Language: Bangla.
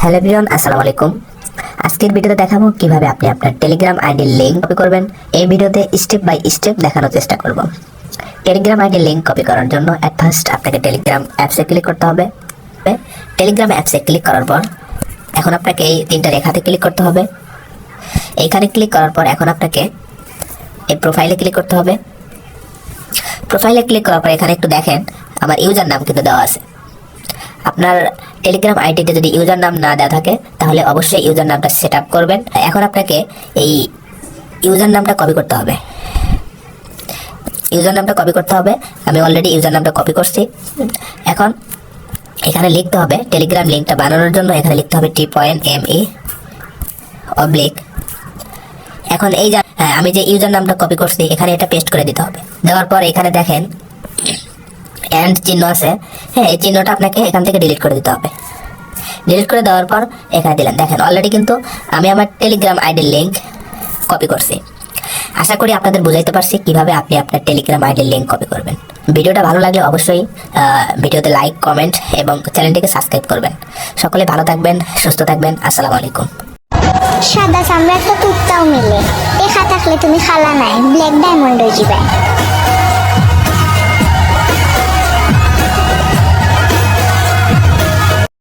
হ্যালো এভরিওয়ান, আসসালামু আলাইকুম। আজকের ভিডিওতে দেখাবো কীভাবে আপনি আপনার টেলিগ্রাম আইডির লিঙ্ক কপি করবেন। এই ভিডিওতে স্টেপ বাই স্টেপ দেখানোর চেষ্টা করব। টেলিগ্রাম আইডির লিঙ্ক কপি করার জন্য অ্যাট ফার্স্ট আপনাকে টেলিগ্রাম অ্যাপসে ক্লিক করতে হবে। টেলিগ্রাম অ্যাপসে ক্লিক করার পর এখন আপনাকে এই তিনটা রেখাতে ক্লিক করতে হবে। এইখানে ক্লিক করার পর এখন আপনাকে এই প্রোফাইলে ক্লিক করতে হবে। প্রোফাইলে ক্লিক করার পর এখানে একটু দেখেন, আমার ইউজার নাম কিন্তু দেওয়া আছে। আপনার টেলিগ্রাম আইডিতে যদি ইউজার নাম না দেওয়া থাকে তাহলে অবশ্যই ইউজার নামটা সেট আপ করবেন। এখন আপনাকে এই ইউজার নামটা কপি করতে হবে। ইউজার নামটা কপি করতে হবে। আমি অলরেডি ইউজার নামটা কপি করছি। এখন এখানে লিখতে হবে টেলিগ্রাম লিঙ্কটা বানানোর জন্য। এখানে লিখতে হবে T point M E oblique এখন এই যা হ্যাঁ, আমি যে ইউজার নামটা কপি করছি এখানে এটা পেস্ট করে দিতে হবে। দেওয়ার পর এখানে দেখেন অ্যান্ড চিহ্ন আছে হ্যাঁ এই চিহ্নটা আপনাকে এখান থেকে ডিলিট করে দিতে হবে। ডিলিট করে দেওয়ার পর এখানে দিলেন। দেখেন অলরেডি কিন্তু আমি আমার টেলিগ্রাম আইডির লিঙ্ক কপি করছি। আশা করি আপনাদের বুঝাইতে পারছি কীভাবে আপনি আপনার টেলিগ্রাম আইডির লিঙ্ক কপি করবেন। ভিডিওটা ভালো লাগলে অবশ্যই ভিডিওতে লাইক কমেন্ট এবং চ্যানেলটিকে সাবস্ক্রাইব করবেন। সকলে ভালো থাকবেন, সুস্থ থাকবেন, আসসালামু আলাইকুম। সাদা চামড়ার তো টুকটাও মিলে। দেখা থাকলে তুমি খালা নাই ব্ল্যাক ডায়মন্ড হয়ে যাবে